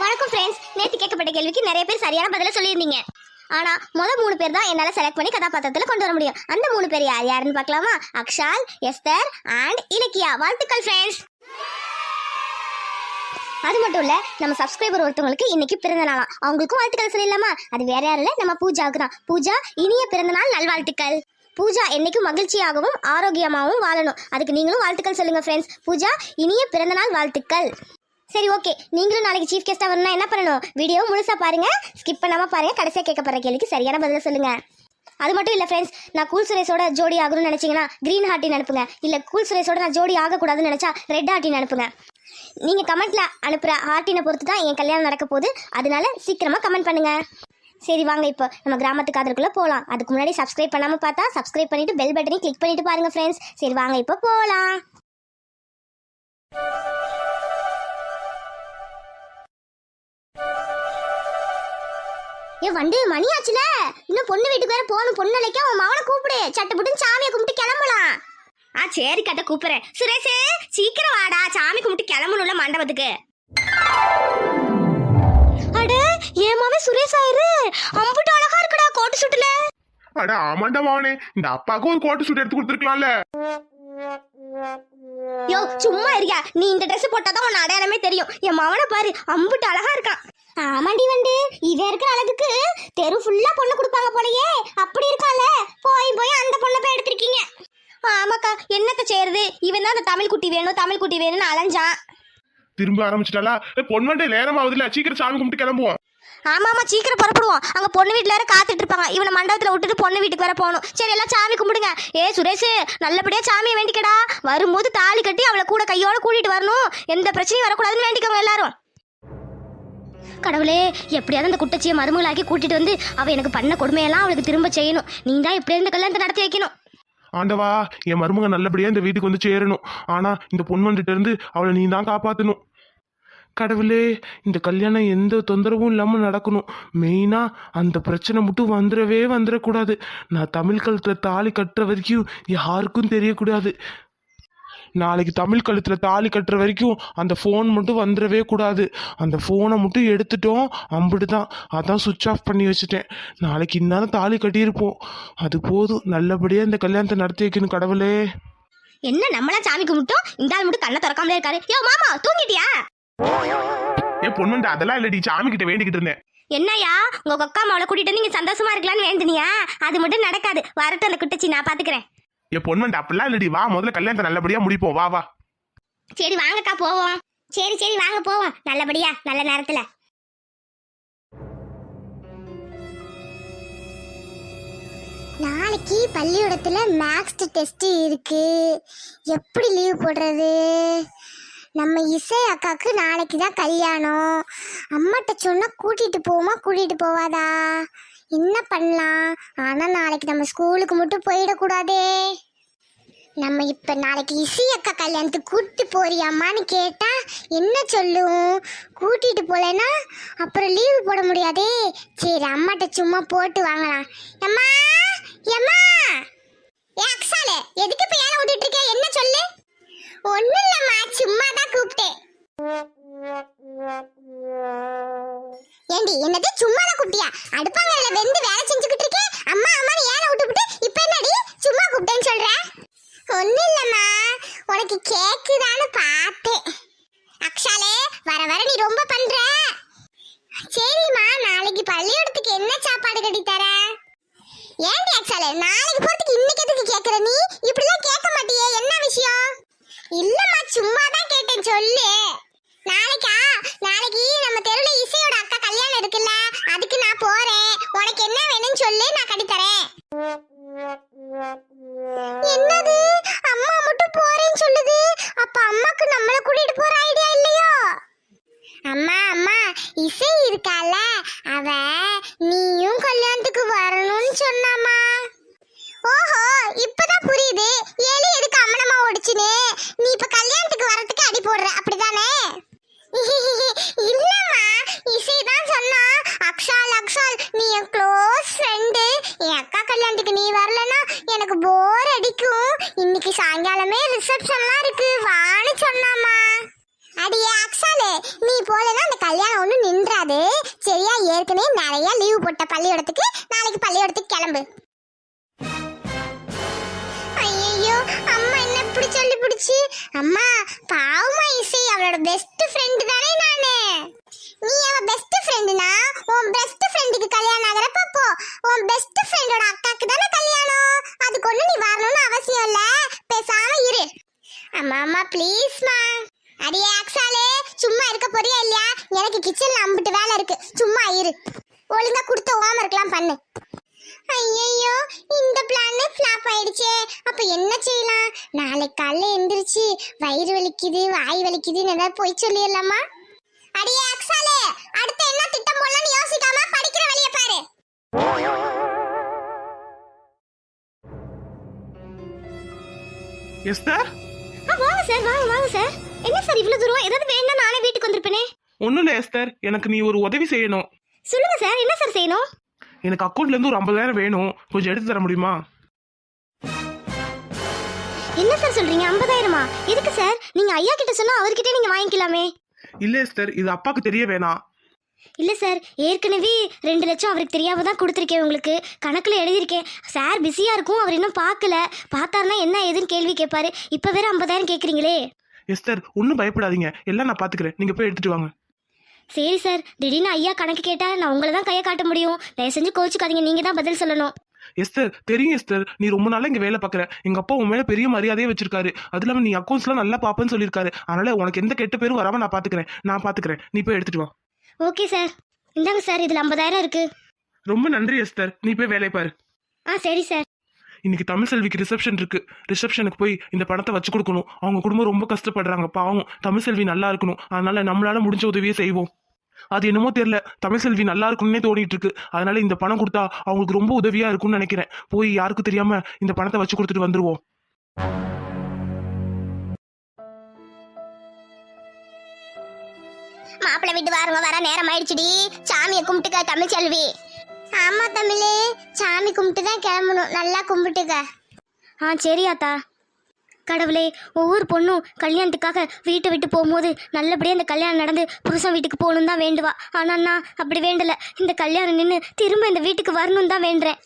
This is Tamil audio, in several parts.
வணக்கம் ஃப்ரெண்ட்ஸ் நேற்று கேட்கப்பட்ட கேள்விக்கு நிறைய பேர் சரியான பதில சொல்லியிருந்தீங்க. ஆனா முத மூணு பேர் தான் என்னால் செலக்ட் பண்ணி கதாபாத்திரத்துல கொண்டு வர முடியும். அந்த மூணு பேர் யார் யாருன்னு பார்க்கலாமா? Akshal Esther and Ilakkiya. வாழ்த்துக்கள் ஃப்ரெண்ட்ஸ் அது மட்டும் இல்ல நம்ம சப்ஸ்கிரைபர் ஒருத்தவங்களுக்கு இன்னைக்கு பிறந்த நாளாம் அவங்களுக்கும் வாழ்த்துக்கள் சொல்லலாமா அது வேற யாரும் இல்ல நம்ம பூஜாவுக்கு தான். பூஜா இனிய பிறந்த நாள் நல்வாழ்த்துக்கள். பூஜா என்னைக்கும் மகிழ்ச்சியாகவும் ஆரோக்கியமாகவும் வாழணும். அதுக்கு நீங்களும் வாழ்த்துக்கள் சொல்லுங்க ஃப்ரெண்ட்ஸ் பூஜா இனிய பிறந்தநாள் வாழ்த்துக்கள். சரி ஓகே நீங்களும் நாளைக்கு சீஃப் கெஸ்டா வரணும்னா என்ன பண்ணணும்? வீடியோ முழுசா பாருங்க. ஸ்கிப் பண்ணாம பாருங்க. கடைசியாக கேட்கப்படுற கேள்விக்கு சரியான பதில சொல்லுங்க. அது மட்டும் இல்லை ஃப்ரெண்ட்ஸ் நான் கூல் சுரேஷோட ஜோடி ஆகணும்னு நினைச்சீங்கன்னா கிரீன் ஹார்ட்டின் அனுப்புங்க. இல்லை கூல் சுரேஷோட நான் ஜோடி ஆகக்கூடாதுன்னு நினச்சா ரெட் ஹார்ட்டின் அனுப்புங்க. நீங்கள் கமெண்ட்டில் அனுப்புகிற ஹார்ட்டினை பொறுத்து தான் என் கல்யாணம் நடக்க போகுது. அதனால சீக்கிரமாக கமெண்ட் பண்ணுங்கள் சரி வாங்க இப்போ. நம்ம கிராமத்துக்கு அதற்குள்ளே போகலாம் அதுக்கு முன்னாடி சப்ஸ்கிரைப் பண்ணாமல் பார்த்தா சப்ஸ்கிரைப் பண்ணிவிட்டு பெல் பட்டனையும் கிளிக் பண்ணிவிட்டு பாருங்கள் ஃப்ரெண்ட்ஸ் சரி வாங்க இப்போ போகலாம் ஏ வண்டு மணி ஆச்சுல இன்னும் பொண்ணு வீட்டுக்கு வேற போகணும் பொண்ணு அழைக்க. உன் மவனை கூப்பிடு. சட்டை புட்டு சாமியை கும்பிட்டு கிளம்பலாம். ஆ சரி கதை கூப்பிடுறேன். சுரேஷ் சீக்கிரம் வாடா. சாமி கும்பிட்டு கிளம்பணும்ல மண்டபத்துக்கு. அட ஏமாவே சுரேஷ் ஆயிரு. அம்புட்டு அழகா இருக்குடா கோட்டு சுட்டுல. அட ஆமாண்டா மவனே. இந்த அப்பாவுக்கு ஒரு கோட்டு சுட்டு எடுத்து கொடுத்துருக்கலாம்ல. யோ சும்மா இருக்கியா? நீ இந்த Dress போட்டாதான் உன் அடையாளமே தெரியும். என் மவனை பாரு அம்புட்டு அழகா இருக்கான். ஆமாண்டி வந்து இவன் இருக்கிற அழகுக்கு தெரு ஃபுல்லா பொண்ணு கொடுப்பாங்க போலயே. அப்படி இருக்கான்ல. போய் போய் அந்த பொண்ணை போய் எடுத்திருக்கீங்க. ஆமாக்கா என்னத்த செய்யறது? இவன் தான் அந்த தமிழ் குட்டி வேணும் தமிழ் குட்டி வேணும்னு அலைஞ்சான். திரும்ப ஆரம்பிச்சிட்டாலா பொன்வண்டே நேரம் ஆகுதுல சீக்கிரம் சாமி கும்பிட்டு கிளம்புவோம். ஆமா ஆமா சீக்கிரம் புறப்படுவோம். அங்கே பொண்ணு வீட்டில் வேற காத்துட்டு இருப்பாங்க. இவனை மண்டபத்தில் விட்டுட்டு பொண்ணு வீட்டுக்கு வேற போகணும். சரி எல்லாம் சாமி கும்பிடுங்க. ஏ சுரேஷ் நல்லபடியாக சாமியை வேண்டிக்கடா. வரும்போது தாலி கட்டி அவளை கூட கையோட கூட்டிகிட்டு வரணும். எந்த பிரச்சனையும் வரக்கூடாதுன்னு வேண்டிக்கோங்க எல்லாரும். கடவுளே எப்படியாவது அந்த குட்டச்சியை மருமகளாக்கி கூட்டிட்டு வந்து அவள் எனக்கு பண்ண கொடுமையெல்லாம் அவளுக்கு திரும்ப செய்யணும். நீ தான் எப்படியாவது கல்யாணத்தை நடத்தி வைக்கணும். ஆண்டவா என் மருமக நல்லபடியாக இந்த வீட்டுக்கு வந்து சேரணும். ஆனால் இந்த பொண்ணு வந்துட்டு இருந்து அவளை நீ தான் காப்பாற்றணும் கடவுளே இந்த கல்யாணம் எந்த தொந்தரவும் இல்லாமல் நடக்கணும். மெயினாக அந்த பிரச்சனை மட்டும் வந்துடவே வந்துடக்கூடாது. நான் தமிழ் கழுத்தில் தாலி கட்டுற வரைக்கும் யாருக்கும் தெரியக்கூடாது. நாளைக்கு தமிழ் கழுத்தில் தாலி கட்டுற வரைக்கும் அந்த ஃபோன் மட்டும் வந்துடவே கூடாது. அந்த ஃபோனை மட்டும் எடுத்துட்டோம் அம்பிட்டு தான் அதான் சுவிட்ச் ஆஃப் பண்ணி வச்சுட்டேன். நாளைக்கு இந்நேரம் தாலி கட்டியிருப்போம். அது போதும். நல்லபடியாக இந்த கல்யாணத்தை நடத்தி வைக்கணும் கடவுளே. என்ன நம்மளா சாமி கும்பிட்டோம்? இந்த ஆள் மட்டும் கண்ணை திறக்காமலே இருக்காரு. யோ மாமா தூங்கிட்டியா? ஏ பொண்ணுண்ட அதெல்லாம் இல்லடி சாமி கிட்ட வேண்டிக்கிட்டு இருந்தேன். என்னய்யா உங்க கொக்கா மாவளை கூட்டிட்டு வந்து நீங்க சந்தோஷமா இருக்கலாம்னு வேண்டுனியா? அது மட்டும் நடக்காது. வரட்டும் அந்த குட்டச்சி நான் பாத்துக்கிறேன். ஏ பொண்ணுண்ட அப்படிலாம் இல்லடி வா முதல்ல கல்யாணத்தை நல்லபடியா முடிப்போம். வா வா. சரி வாங்கக்கா போவோம். சரி சரி வாங்க போவோம். நல்லபடியா நல்ல நேரத்துல. நாளைக்கு பள்ளிக்கூடத்துல மேக்ஸ் டெஸ்ட் இருக்கு. எப்படி லீவ் போடுறது? நம்ம இசை அக்காவுக்கு நாளைக்கு தான் கல்யாணம். அம்மாட்ட சொன்னால் கூட்டிகிட்டு போமா கூட்டிகிட்டு போவாதா? என்ன பண்ணலாம்? ஆனால் நாளைக்கு நம்ம ஸ்கூலுக்கு மட்டும் போயிடக்கூடாதே. நம்ம இப்போ நாளைக்கு இசை அக்கா கல்யாணத்துக்கு கூட்டிட்டு போறியாம்மான்னு கேட்டால் என்ன சொல்லும்? கூட்டிகிட்டு போலனா அப்புறம் லீவு போட முடியாதே. சரி அம்மாட்ட சும்மா போட்டு வாங்கலாம். அம்மா எம்மா ஏ அக்ஸாலே எதுக்கு இப்போ ஏன் விட்டுட்டு இருக்க? என்ன சொல்லு? ஒண்ணும் இல்லம்மா சும்மா தான் கூப்பிட்டேன். ஏண்டி என்னது சும்மா தான் கூப்பிட்டியா? அடுப்பாங்கல்ல வெந்து வேலை செஞ்சுக்கிட்டு இருக்கேன் அம்மா அம்மா ஏன விட்டுவிட்டு இப்ப என்னடி சும்மா கூப்பிட்டேன்னு சொல்ற? ஒண்ணு இல்லம்மா உனக்கு கேக்குதான்னு பார்த்தேன். அக்ஷாலே வர வர நீ ரொம்ப பண்ற. சரிம்மா நாளைக்கு பள்ளிக்கூடத்துக்கு என்ன சாப்பாடு கட்டி தர ஏன்டி அக்ஷாலே நாளைக்கு போறதுக்கு இன்னைக்கு எதுக்கு கேக்குற நீ? இப்படிலாம் இல்லம்மா சும்மா தான் கேட்டேன் சொல்லு. நாளைக்கா நாளைக்கு நம்ம தெருல இசையோட அக்கா கல்யாணம் இருக்குல்ல அதுக்கு நான் போறேன். உனக்கு என்ன வேணும்னு சொல்லு நான் கட்டி தரேன். என்னது? அம்மா மட்டும் போறேன்னு சொல்லுது? அப்ப அம்மாக்கு நம்மள கூட்டிட்டு போற ஐடியா இல்லையோ? அம்மா அம்மா இசை இருக்கால அவ கண்டுபிடிச்சு. பிடிச்சி அம்மா பாவமா இசை அவளோட பெஸ்ட் ஃப்ரெண்ட் தானே நானு. நீ அவ பெஸ்ட் ஃப்ரெண்டுனா உன் பெஸ்ட் ஃப்ரெண்டுக்கு கல்யாணம் ஆகிறப்ப போ. உன் பெஸ்ட் ஃப்ரெண்டோட அக்காக்கு தானே கல்யாணம். அதுக்கு ஒண்ணு நீ வரணும்னு அவசியம் இல்ல. பேசாம இரு. அம்மா அம்மா ப்ளீஸ்மா அடியே ஆக்ஸாலே சும்மா இருக்க போறியா இல்லையா? எனக்கு கிச்சன்ல அம்பிட்டு வேலை இருக்கு. சும்மா இரு. ஒழுங்கா கொடுத்த ஹோம்ஒர்க்லாம் பண்ணு. ஐயோ இந்த பிளான் ஃப்ளாப் ஆயிடுச்சே. அப்ப என்ன செய்யலாம்? நாளைக்கு காலைல எந்திரிச்சு வயிறு வலிக்குது வாய் வலிக்குதுன்னு ஏதாவது போய் சொல்லிடலாமா? அடியே அக்ஸாலே அடுத்து என்ன திட்டம் போடலாம்னு யோசிக்காம படிக்கிற வழிய பாரு. எஸ்தர் வாங்க சார் வாங்க வாங்க சார் என்ன சார் இவ்வளவு தூரம்? ஏதாவது வேணா நானே வீட்டுக்கு வந்திருப்பேனே. ஒன்றும் இல்லை எஸ்தர் எனக்கு நீ ஒரு உதவி செய்யணும். சொல்லுங்க சார் என்ன சார் செய்யணும்? எனக்கு அக்கௌண்ட்ல இருந்து ஒரு ஐம்பதாயிரம் வேணும். கொஞ்சம் எடுத்து தர முடியுமா? என்ன சார் சொல்றீங்க? ஐம்பதாயிரமா? எதுக்கு சார் நீங்க ஐயா கிட்ட சொன்னா அவர்கிட்ட நீங்க வாங்கிக்கலாமே. இல்ல எஸ்தர் இது அப்பாக்கு தெரிய வேணாம் இல்ல சார் ஏற்கனவே ரெண்டு லட்சம் அவருக்கு தெரியாம தான் கொடுத்துருக்கேன் உங்களுக்கு. கணக்குல எழுதியிருக்கேன். சார் பிஸியா இருக்கும். அவர் இன்னும் பார்க்கல. பார்த்தாருன்னா என்ன ஏதுன்னு கேள்வி கேட்பாரு. இப்ப வேற ஐம்பதாயிரம் கேக்குறீங்களே. எஸ்தர் ஒன்றும் பயப்படாதீங்க. எல்லாம் நான் பாத்துக்கிறேன். நீங்க போய் எடுத்துட்டு வாங்க. சரி சார் திடீர்னு ஐயா கணக்கு கேட்டா நான் உங்களை தான் கையை காட்ட முடியும். தயவு செஞ்சு கோச்சுக்காதீங்க நீங்க தான் பதில் சொல்லணும். எஸ்தர் தெரியும் எஸ்தர் நீ ரொம்ப நாளா இங்க வேலை பார்க்குற. எங்க அப்பா உன் மேல பெரிய மரியாதையே வச்சிருக்காரு. அது இல்லாம நீ அக்கௌண்ட்ஸ்லாம் நல்லா பாப்பேன்னு சொல்லியிருக்காரு. அதனால உனக்கு எந்த கெட்ட பேரும் வராம நான் பாத்துக்கிறேன். நான் பாத்துக்கிறேன். நீ போய் எடுத்துட்டு வா. Okay sir. இந்தாங்க சார் இதுல ஐம்பதாயிரம் இருக்கு. ரொம்ப நன்றி எஸ்தர். நீ போய் வேலையை பாரு. ஆ சரி சார். இன்னைக்கு தமிழ் செல்விக்கு ரிசப்ஷன் இருக்கு. ரிசப்ஷனுக்கு போய் இந்த பணத்தை வச்சு கொடுக்கணும். அவங்க குடும்பம் ரொம்ப கஷ்டப்படுறாங்க. பாவம் தமிழ் செல்வி நல்லா இருக்கணும். அதனால நம்மளால முடிஞ்ச உதவியை செய்வோம். அது என்னமோ தெரியல. தமிழ் செல்வி நல்லா இருக்கும்னே தோணிட்டு இருக்கு. அதனால இந்த பணம் கொடுத்தா அவங்களுக்கு ரொம்ப உதவியா இருக்கும்னு நினைக்கிறேன். போய் யாருக்கும் தெரியாம இந்த பணத்தை வச்சு கொடுத்துட்டு வந்துருவோம். மாப்பிள்ளை வீட்டு வாருங்க வர நேரம் ஆயிடுச்சுடி. சாமியை கும்பிட்டுக்க தமிழ் செல்வி. ஆமா தமிழே. சாமி கும்பிட்டு தான் கிளம்பணும். நல்லா கும்பிட்டுக்க. ஆ சரி ஆத்தா. கடவுளே ஒவ்வொரு பொண்ணும் கல்யாணத்துக்காக வீட்டை விட்டு போகும்போது நல்லபடியாக இந்த கல்யாணம் நடந்து புருஷன் வீட்டுக்கு போகணும் தான் வேண்டுவா. ஆனால் நான் அப்படி வேண்டலை. இந்த கல்யாணம் நின்று திரும்ப இந்த வீட்டுக்கு வரணும் தான் வேண்டுறேன்.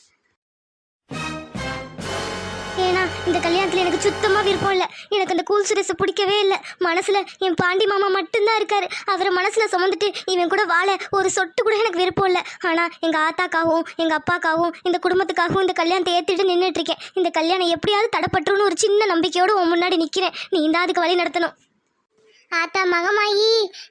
இந்த கல்யாணத்தில் எனக்கு சுத்தமாக விருப்பம் இல்லை. எனக்கு அந்த கூல் சுரேஷை பிடிக்கவே இல்லை. மனசில் என் பாண்டி மாமா மட்டும்தான் இருக்காரு. அவரை மனசில் சுமந்துட்டு இவன் கூட வாழ ஒரு சொட்டு கூட எனக்கு விருப்பம் இல்லை. ஆனால் எங்கள் ஆத்தாக்காகவும் எங்கள் அப்பாக்காகவும் இந்த குடும்பத்துக்காகவும் இந்த கல்யாணத்தை ஏற்றிட்டு நின்றுட்டுருக்கேன் இந்த கல்யாணம் எப்படியாவது தடப்பட்டுருன்னு ஒரு சின்ன நம்பிக்கையோடு உன் முன்னாடி நிற்கிறேன் நீ தான் அதுக்கு வழி நடத்தணும். ஆத்தா மகமாயி.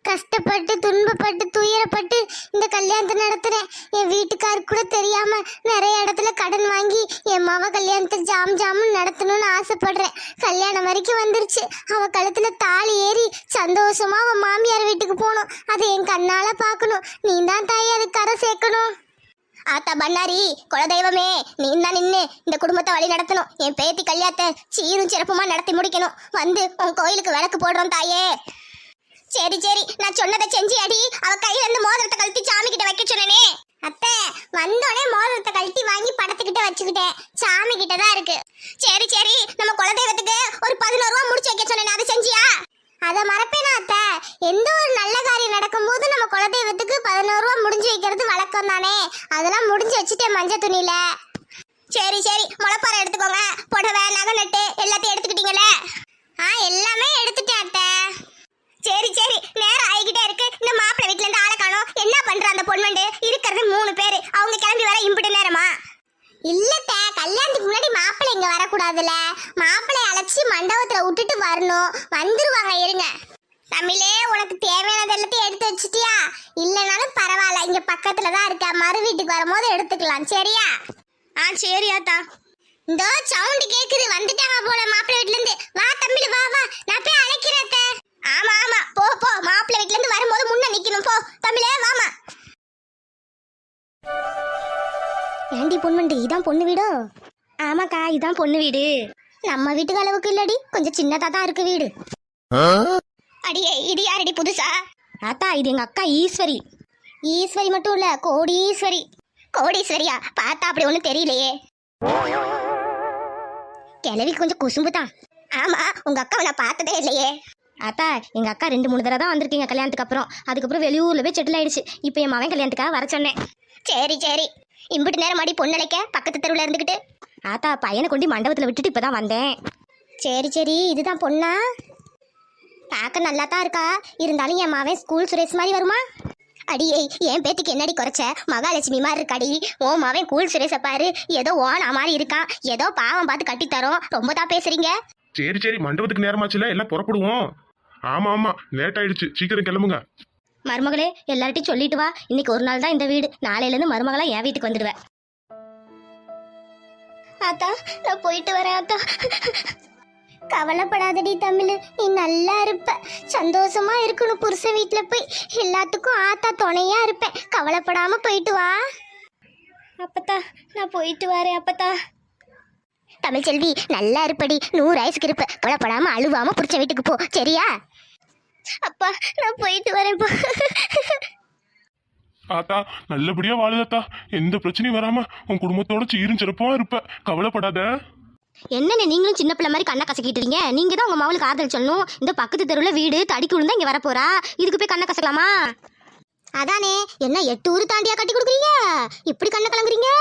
கஷ்டப்பட்டு துன்பப்பட்டு துயரப்பட்டு இந்த கல்யாணத்தை நடத்துறேன். என் வீட்டுக்காருக்கு கூட தெரியாம நிறைய இடத்துல கடன் வாங்கி என் மாவ கல்யாணத்தை ஜாம் ஜாமும் நடத்தணும்னு ஆசைப்படுறேன். கல்யாணம் வரைக்கும் வந்துருச்சு. அவ கழுத்துல தாலி ஏறி சந்தோஷமா அவன் மாமியார் வீட்டுக்கு போகணும். அதை என் கண்ணால பார்க்கணும். நீ தான் தாய் அது கரை சேர்க்கணும். ஆத்தா பண்ணாரி குலதெய்வமே நீ தான் நின்று இந்த குடும்பத்தை வழி நடத்தணும். என் பேத்தி கல்யாணத்தை சீரும் சிறப்புமா நடத்தி முடிக்கணும். வந்து உன் கோயிலுக்கு விளக்கு போடுறோம் தாயே. சரி சரி. நான் சொன்னதை செஞ்சு அடி அவ கையில இருந்து மோதிரத்தை கழட்டி சாமி கிட்ட வைக்க சொன்னனே. அத்தை வந்தோடனே மோதிரத்தை கழட்டி வாங்கி படத்துக்கிட்ட வச்சுக்கிட்டேன். சாமி கிட்ட தான் இருக்கு. சரி சரி. நம்ம குலதெய்வத்துக்கு ஒரு பதினோரு ரூபா முடிச்சு வைக்க சொன்னேன். அதை செஞ்சியா? அதை மறப்பேனா அத்தை? எந்த ஒரு நல்ல காரியம் நடக்கும்போது நம்ம குலதெய்வத்துக்கு பதினோரு ரூபா முடிஞ்சு வைக்கிறது வழக்கம் தானே? அதெல்லாம் முடிஞ்சு வச்சுட்டேன் மஞ்சள் துணியில. சரி சரி. முளைப்பாறை எடுத்துக்கோங்க. புடவை நகை நட்டு எல்லாத்தையும் எடுத்துக்கிட்டீங்களே ஆ எல்லாமே எடுத்துட்டேன் அத்தை. சரி சரி. நேரம் ஆகிக்கிட்டே இருக்கு. இந்த மாப்பிள்ளை வீட்ல இருந்து ஆளை காணோம். என்ன பண்ற அந்த பொண்ணுண்டு இருக்கிறது மூணு பேர். அவங்க கிளம்பி வர இம்பிட்டு நேரமா? இல்லத்த கல்யாணத்துக்கு முன்னாடி மாப்பிள்ளை இங்க வரக்கூடாதுல மாப்பிள்ளை அழைச்சி மண்டபத்துல விட்டுட்டு வரணும். வந்துருவாங்க இருங்க. தமிழே உனக்கு தேவையானது எல்லாத்தையும் எடுத்து வச்சிட்டியா? இல்லைனாலும் பரவாயில்ல. இங்க பக்கத்துல தான் இருக்க. மறு வீட்டுக்கு வரும்போது எடுத்துக்கலாம். சரியா? ஆ சரி இந்த சவுண்ட் கேக்குது. வந்துட்டாங்க போல மாப்பிள்ளை வீட்டுல இருந்து வா தமிழ் வா வா. நான் போய் அழைக்கிறேன் ஆமா ஆமா. போ போ. மாப்பிள்ளை வீட்ல இருந்து வரும்போது முன்ன நிக்கணும். போ. தமிழே வாமா. ஏண்டி பொண்ணுண்டு இதான் பொண்ணு வீடோ? ஆமாக்கா இதான் பொண்ணு வீடு. நம்ம வீட்டுக்கு அளவுக்கு இல்லடி. கொஞ்சம் சின்னதா தான் இருக்கு வீடு. அடியே இது யாரடி புதுசா? ஆத்தா இது எங்க அக்கா ஈஸ்வரி. ஈஸ்வரி மட்டும் இல்ல கோடீஸ்வரி. கோடீஸ்வரியா? பார்த்தா அப்படி ஒண்ணும் தெரியலையே. கிழவி கொஞ்சம் குசும்பு தான் ஆமா உங்க அக்காவை நான் பார்த்ததே இல்லையே. அத்தா எங்க அக்கா ரெண்டு மூணு தடவை தான் வந்திருக்கீங்க கல்யாணத்துக்கு அப்புறம். அதுக்கப்புறம் வெளியூர்ல போய் செட்டில் ஆயிடுச்சு. இப்போ என் மகன் கல்யாணத்துக்காக வர சொன்னேன். சரி சரி. இம்பிட்டு நேரம் மாடி பொண்ணழைக்க பக்கத்து தெருவில் இருந்துக்கிட்டு ஆத்தா பையனை கொண்டு மண்டபத்தில் விட்டுட்டு இப்பதான் வந்தேன். சரி சரி. இதுதான் பொண்ணா? பார்க்க நல்லா தான் இருக்கா. இருந்தாலும் என் மாவன் ஸ்கூல் சுரேஷ் மாதிரி வருமா? அடியே என் பேத்திக்கு என்னடி குறைச்ச? மகாலட்சுமி மாதிரி இருக்காடி. ஓ மாவன் கூல் சுரேஷை பாரு. ஏதோ ஓனா மாதிரி இருக்கான். ஏதோ பாவம் பார்த்து கட்டி தரோம் ரொம்ப தான் பேசுறீங்க. சரி சரி. மண்டபத்துக்கு நேரமாச்சுல? எல்லாம் புறப்படுவோம். ஆமா ஆமா. லேட் ஆயிடுச்சு சீக்கிரம் கிளம்புங்க. மருமகளே எல்லார்ட்டையும் சொல்லிட்டு வா. இன்னைக்கு ஒரு நாள் தான் இந்த வீடு. நாளையிலேருந்து மருமகளா என் வீட்டுக்கு வந்துடுவேன் ஆத்தா நான் போயிட்டு வரேன் ஆத்தா. கவலைப்படாதடி தமிழ். நீ நல்லா இருப்ப. சந்தோஷமா இருக்கணும் புருஷ வீட்டுல போய். எல்லாத்துக்கும் ஆத்தா துணையா இருப்பேன். கவலைப்படாம போயிட்டு வா. அப்பத்தா நான் போயிட்டு வரேன் அப்பத்தா. தமிழ்ச்செல்வி நல்லா இருப்படி. நூறு வயசுக்கு இருப்ப கவலைப்படாம அழுவாம புருஷ வீட்டுக்கு போ. சரியா? அப்பா நான் போயிட்டு வரேன்ப்பா ஆத்தா நல்லபடியா வாழுதாத்தா எந்த பிரச்சனையும் வராம உன் குடும்பத்தோட சீரும் சிறப்புமா இருப்ப. கவலைப்படாத. என்னண்ணே நீங்களும் சின்ன பிள்ளை மாதிரி கண்ணை கசக்கிட்டுறீங்க நீங்க தான் உங்க மகளுக்கு ஆறுதல் சொல்லணும். இந்த பக்கத்து தெருவில் வீடு தடிக்கு விழுந்தா இங்க வரப்போறா. இதுக்கு போய் கண்ணை கசக்கலாமா? அதானே என்ன எட்டு ஊர் தாண்டியா கட்டி கொடுக்குறீங்க? இப்படி கண்ணை கலங்குறீங்க?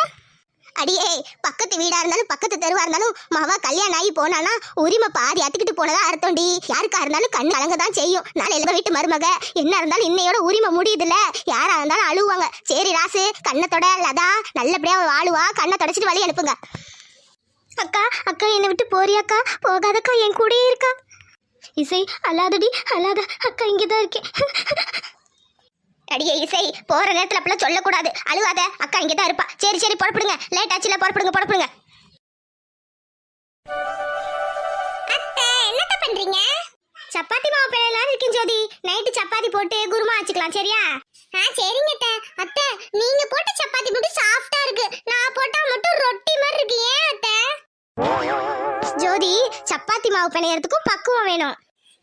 அடியே பக்கத்து வீடா இருந்தாலும் பக்கத்து தெருவா இருந்தாலும் மாவா கல்யாணம் ஆகி போனானா உரிமை பாதி அத்துக்கிட்டு போனதா அர்த்தம்டி யாருக்கா இருந்தாலும் கண் கலங்க தான் செய்யும் நாளையில வீட்டு மருமக. என்ன இருந்தாலும் இன்னையோட உரிமை முடியுதுல்ல. யாரா இருந்தாலும் அழுவாங்க. சரி ராசு கண்ணத்தோட லதா நல்லபடியா வாழுவா. கண்ணை தொடச்சிட்டு வழி அனுப்புங்க. அக்கா அக்கா என்னை விட்டு போறியாக்கா? போகாதக்கா என் கூடயே இருக்கா? இசை அல்லாதடி அல்லாத அக்கா இங்கே தான் இருக்கேன். அடியே இசை போற நேரத்துல அப்பெல்லாம் சொல்லக்கூடாது. அழுவாத. அக்கா இங்கே தான் இருப்பா. சரி சரி புறப்படுங்க. லேட் ஆச்சுல புறப்படுங்க புறப்படுங்க. அத்தை என்னத்த பண்றீங்க? சப்பாத்தி மாவு பிழையலாம் இருக்கேன் ஜோதி. நைட்டு சப்பாத்தி போட்டு குருமா வச்சுக்கலாம் சரியா? ஆ சரிங்க அத்தை. அத்தை நீங்க போட்ட சப்பாத்தி மட்டும் சாஃப்டா இருக்கு. நான் போட்டா மட்டும் ரொட்டி மாதிரி இருக்கு. ஏன் அத்தை? ஜோதி சப்பாத்தி மாவு பிணையறதுக்கும் பக்குவம் வேணும்.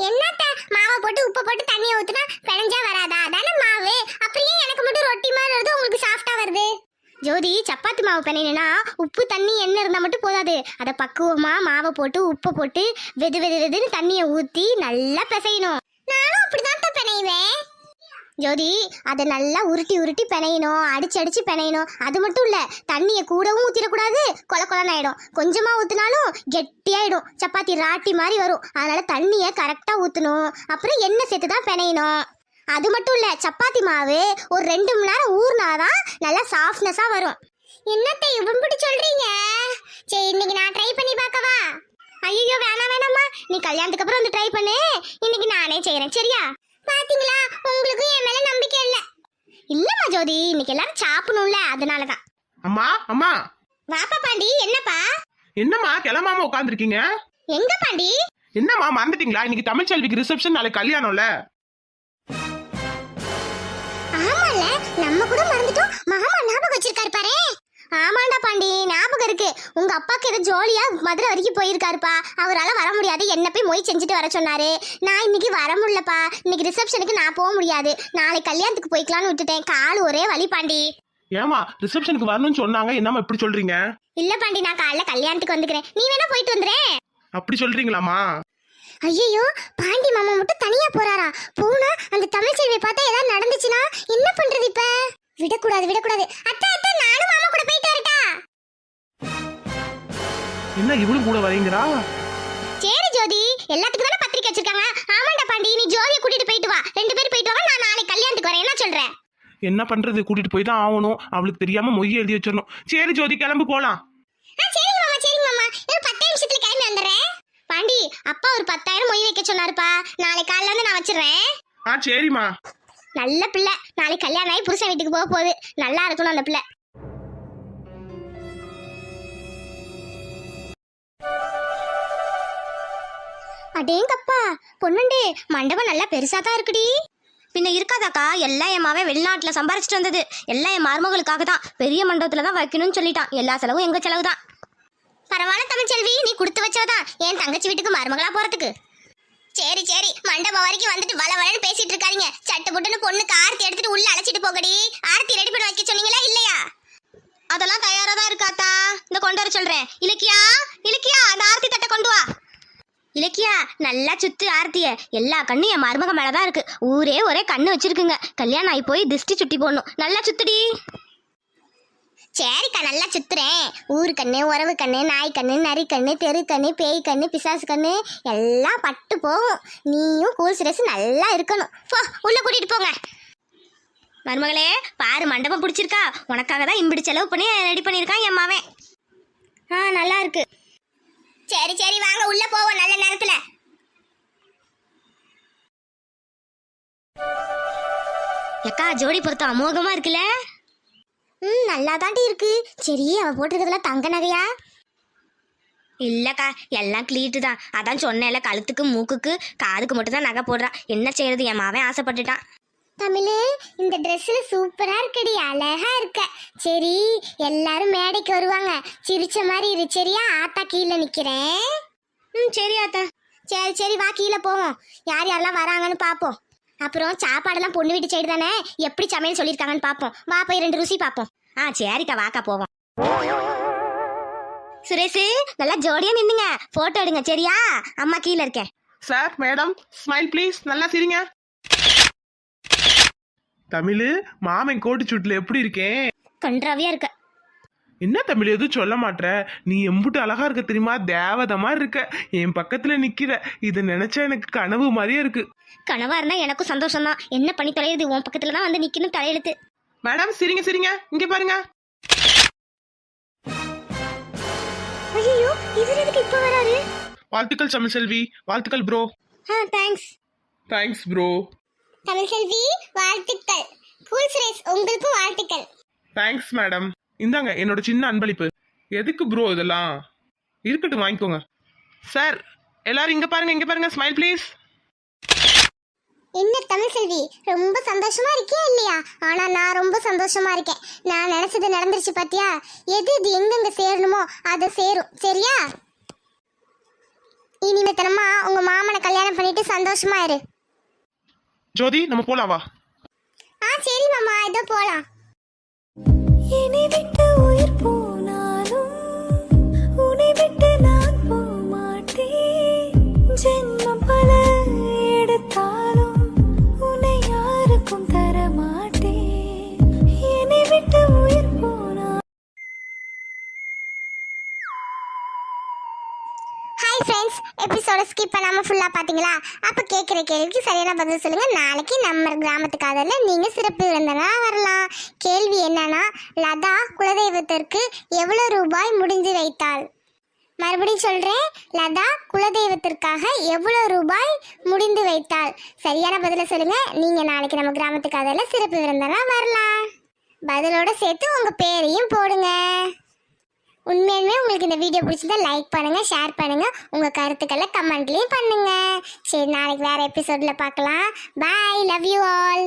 என்னத்த? மாவை போட்டு உப்பு போட்டு தண்ணியை ஊத்துனா பிணைஞ்சா வராதா? அதானே மாவு. அப்படியே எனக்கு மட்டும் ரொட்டி மாதிரி வருது உங்களுக்கு சாஃப்டா வருது? ஜோதி சப்பாத்தி மாவு பிணைனா உப்பு தண்ணி எண்ணெய் இருந்தால் மட்டும் போதாது. அதை பக்குவமா மாவை போட்டு உப்பை போட்டு வெது வெது வெதுன்னு தண்ணியை ஊற்றி நல்லா பிசையணும். நானும் அப்படிதான் பிணைவேன். ஜோதி அதை நல்லா உருட்டி உருட்டி பிணையணும். அடிச்சு அடிச்சு பிணையணும். அது மட்டும் இல்ல தண்ணியை கூடவும் ஊத்திடக்கூடாது. கொல கொலன்னு ஆயிடும் கொஞ்சமா ஊத்துனாலும் கெட்டியாயிடும். சப்பாத்தி ராட்டி மாதிரி வரும். அதனால தண்ணியை கரெக்டா ஊத்தணும். அப்புறம் எண்ணெய் சேர்த்து தான் பிணையணும். அது மட்டும் இல்ல சப்பாத்தி மாவு ஒரு ரெண்டு மணி நேரம் ஊறினாதான் நல்லா சாஃப்ட்னஸா வரும். என்னத்தை இப்படி சொல்றீங்க? சரி இன்னைக்கு நான் ட்ரை பண்ணி பார்க்கவா? ஐயோ வேணாம் வேணாம்மா. நீ கல்யாணத்துக்கு அப்புறம் வந்து ட்ரை பண்ணு. இன்னைக்கு நானே செய்கிறேன் சரியா? பாத்தீங்களா? உங்களுக்கும் என் மேல நம்பிக்கை இல்ல. இல்லம்மா ஜோதி இன்னைக்கு எல்லாரும் சாப்பிடணும்ல அதனாலதான். அம்மா அம்மா. வாப்பா பாண்டி என்னப்பா? என்னம்மா கிளம்பாம உட்காந்துருக்கீங்க எங்க பாண்டி? என்னம்மா மறந்துட்டீங்களா? இன்னைக்கு தமிழ்ச்செல்விக்கு ரிசப்ஷன் நாளைக்கு கல்யாணம்ல. ஆமால நம்ம கூட மறந்துட்டோம். மாமா ஞாபகம் வச்சிருக்காரு பாரு ஆமாண்டா பாண்டி ஞாபகம் இருக்கு. உங்க அப்பாக்கு ஏதோ ஜோலியா மதுரை வரைக்கும் போயிருக்காருப்பா. அவரால வர முடியாது. என்ன போய் மொய் செஞ்சுட்டு வர சொன்னாரு. நான் இன்னைக்கு வர முடியலப்பா. இன்னைக்கு ரிசப்ஷனுக்கு நான் போக முடியாது. நாளைக்கு கல்யாணத்துக்கு போய்க்கலாம்னு விட்டுட்டேன். கால் ஒரே வலி பாண்டி. ஏமா ரிசப்ஷனுக்கு வரணும்னு சொன்னாங்க. என்னம்மா இப்படி சொல்றீங்க? இல்ல பாண்டி நான் காலைல கல்யாணத்துக்கு வந்துக்கிறேன். நீ வேணா போயிட்டு வந்துறேன். அப்படி சொல்றீங்களாம்மா? ஐயோ பாண்டி மாமா மட்டும் தனியா போறாரா? போனா அந்த தமிழ் செல்வியை பார்த்தா ஏதாவது நடந்துச்சுன்னா என்ன பண்றது இப்ப? விடக்கூடாது விடக்கூடாது. அத்தை! என்ன இவளும் கூட வரீங்களா சரி ஜோதி எல்லாத்துக்கும் தானே பத்திரிக்கை வச்சிருக்காங்க. ஆமாண்டா பாண்டி நீ ஜோதியை கூட்டிட்டு போயிட்டு வா. ரெண்டு பேரும் போயிட்டு வாங்க நான் நாளைக்கு கல்யாணத்துக்கு வரேன். என்ன சொல்றேன் என்ன பண்றது? கூட்டிட்டு போய் தான் ஆகணும். அவளுக்கு தெரியாம மொய் எழுதி வச்சிடணும். சரி ஜோதி கிளம்பு போலாம். சரிங்க மாமா சரிங்க மாமா. இன்னும் பத்து நிமிஷத்துல கிளம்பி வந்துடுறேன். பாண்டி அப்பா ஒரு பத்தாயிரம் மொய் வைக்க சொன்னாருப்பா. நாளைக்கு காலைல வந்து நான் வச்சிடுறேன். ஆ சரிம்மா. நல்ல பிள்ளை. நாளைக்கு கல்யாணம் ஆகி புருஷன் வீட்டுக்கு போக போகுது. நல்லா இருக்கணும் அந்த பிள்ளை. அடேங்கப்பா பொண்ணுண்டே மண்டபம் நல்லா பெருசா தான் இருக்குடி. பின்ன இருக்காதாக்கா? எல்லாம் என் மாவன் வெளிநாட்டில் சம்பாரிச்சிட்டு வந்தது. எல்லாம் என் மருமகளுக்காக தான். பெரிய மண்டபத்தில் தான் வைக்கணும்னு சொல்லிட்டான். எல்லா செலவும் எங்க செலவு தான். பரவாயில்ல தமிழ்ச்செல்வி நீ கொடுத்து வச்சவதான். என் தங்கச்சி வீட்டுக்கு மருமகளா போறதுக்கு. சரி சரி. மண்டபம் வரைக்கும் வந்துட்டு வள வளன்னு பேசிட்டு இருக்காதீங்க. சட்டு புட்டுன்னு பொண்ணுக்கு ஆர்த்தி எடுத்துட்டு உள்ள அழைச்சிட்டு போகடி. ஆர்த்தி ரெடி பண்ணி வைக்க சொன்னீங்களா இல்லையா? அதெல்லாம் தயாரா தான் இருக்காத்தா இந்த கொண்டு வர சொல்றேன். இலக்கியா இலக்கியா அந்த ஆர்த்தி தட்டை கொண்டு வா. இலக்கியா நல்லா சுத்து ஆர்த்திய. எல்லா கண்ணும் என் மருமக மேலதான் இருக்கு. ஊரே ஒரே கண்ணு வச்சிருக்குங்க. கல்யாணம் ஆகி போய் திஷ்டி சுட்டி போடணும். நல்லா சுத்துடி. சரிக்கா நல்லா சுத்துறேன். ஊரு கண்ணு உறவு கண்ணு நாய் கண்ணு நரி கண்ணு தெரு கண்ணு பேய் கண்ணு பிசாசு கண்ணு எல்லாம் பட்டு போகும். நீயும் கூல் சிரஸ் நல்லா இருக்கணும். போ உள்ள கூட்டிட்டு போங்க. மருமகளே பாரு மண்டபம் பிடிச்சிருக்கா. உனக்காக தான் இம்பிடி செலவு பண்ணி ரெடி பண்ணியிருக்கான் என் மாவன் ஆ நல்லா இருக்கு. சரி சரி வாங்க உள்ள போவோம் நல்ல நேரத்துல. எக்கா ஜோடி பொருத்தம் அமோகமா இருக்குல்ல? ம் நல்லா தாண்டி இருக்கு. சரி அவ போட்டிருக்கிறதுல தங்க நகையா? இல்லக்கா எல்லாம் கிளீட்டு தான். அதான் சொன்னேன்ல கழுத்துக்கு மூக்குக்கு காதுக்கு மட்டும் தான் நகை போடுறா. என்ன செய்யறது என் மாவன் ஆசைப்பட்டுட்டான். தமிழே இந்த ட்ரெஸ்ஸில் சூப்பரா இருக்கடி அழகா இருக்க. சரி எல்லாரும் மேடைக்கு வருவாங்க. சிரிச்ச மாதிரி இரு. சரியா ஆத்தா கீழே நிக்கிறேன். ம் சரி ஆத்தா. சரி சரி வா கீழே போவோம். யார் யாரெல்லாம் வராங்கன்னு பார்ப்போம் அப்புறம் சாப்பாடெல்லாம் பொண்ணு வீட்டு சைடு தானே? எப்படி சமையல் சொல்லியிருக்காங்கன்னு பார்ப்போம் வா போய் ரெண்டு ருசி பார்ப்போம் ஆ சரிக்கா வாக்கா போவோம். சுரேஷ் நல்லா ஜோடியா நின்னுங்க. போட்டோ எடுங்க சரியா? அம்மா கீழே இருக்கேன். சார் மேடம் ஸ்மைல் ப்ளீஸ் நல்லா சிரிங்க. தமிழ் மாமன் கோட்டு சுட்டுல எப்படி இருக்கேன்? கன்றாவியா இருக்க. என்ன தமிழ் எதுவும் சொல்ல மாட்ற? நீ எம்புட்டு அழகா இருக்க தெரியுமா? தேவதை மாதிரி இருக்க. என் பக்கத்துல நிக்கிற. இதை நினைச்சா எனக்கு கனவு மாதிரியே இருக்கு. கனவா இருந்தா எனக்கும் சந்தோஷம் தான் என்ன பண்ணி தொலையுது? உன் பக்கத்துல தான் வந்து நிக்கணும் தலையெழுத்து. மேடம் சிரிங்க சிரிங்க. இங்க பாருங்க. ஐயோ இவர் எதுக்கு இப்ப வராரு? வாழ்த்துக்கள் தமிழ் செல்வி. வாழ்த்துக்கள் ப்ரோ ஆ thanks thanks bro Tamil Selvi வாழ்த்துக்கள். கூல் சுரேஷ் உங்களுக்கும் வாழ்த்துக்கள். தேங்க்ஸ் மேடம் இந்தாங்க என்னோட சின்ன அன்பளிப்பு. எதுக்கு ப்ரோ இதெல்லாம்? இருக்கட்டும் வாங்கிக்கோங்க. சார் எல்லாரும் இங்க பாருங்க இங்க பாருங்க ஸ்மைல் ப்ளீஸ் என்ன தமிழ் செல்வி ரொம்ப சந்தோஷமா இருக்கியா இல்லையா? ஆனா நான் ரொம்ப சந்தோஷமா இருக்கேன். நான் நினைச்சது நடந்துருச்சு பாத்தியா? எது இது எங்கெங்க சேரணுமோ அது சேரும். சரியா? இனிமேத்தனமா உங்க மாமனை கல்யாணம் பண்ணிட்டு சந்தோஷமா இரு. ஜோதி நம்ம போலாம் வா. ஆ சரி மாமா இதோ போலாம். என்னை விட்டு உயிர் ஸ்கிப் ஃபுல்லாக பார்த்தீங்களா அப்போ கேட்குற கேள்விக்கு சரியான பதில் சொல்லுங்கள் நாளைக்கு நம்ம கிராமத்து காதல்ல நீங்கள் சிறப்பு விருந்தனாக வரலாம். கேள்வி என்னன்னா லதா குலதெய்வத்திற்கு எவ்வளோ ரூபாய் முடிஞ்சு வைத்தாள்? மறுபடியும் சொல்கிறேன் லதா குலதெய்வத்திற்காக எவ்வளோ ரூபாய் முடிந்து வைத்தாள்? சரியான பதிலை சொல்லுங்கள் நீங்கள் நாளைக்கு நம்ம கிராமத்து அதில் சிறப்பு விருந்தினரா வரலாம். பதிலோட சேர்த்து உங்கள் பேரையும் போடுங்க. உண்மையுமே உங்களுக்கு இந்த வீடியோ பிடிச்சிருந்தா லைக் பண்ணுங்க ஷேர் பண்ணுங்க உங்க கருத்துக்களை கமெண்ட்லயும் பண்ணுங்க. சரி நாளைக்கு வேற எபிசோட்ல பார்க்கலாம். Bye love you all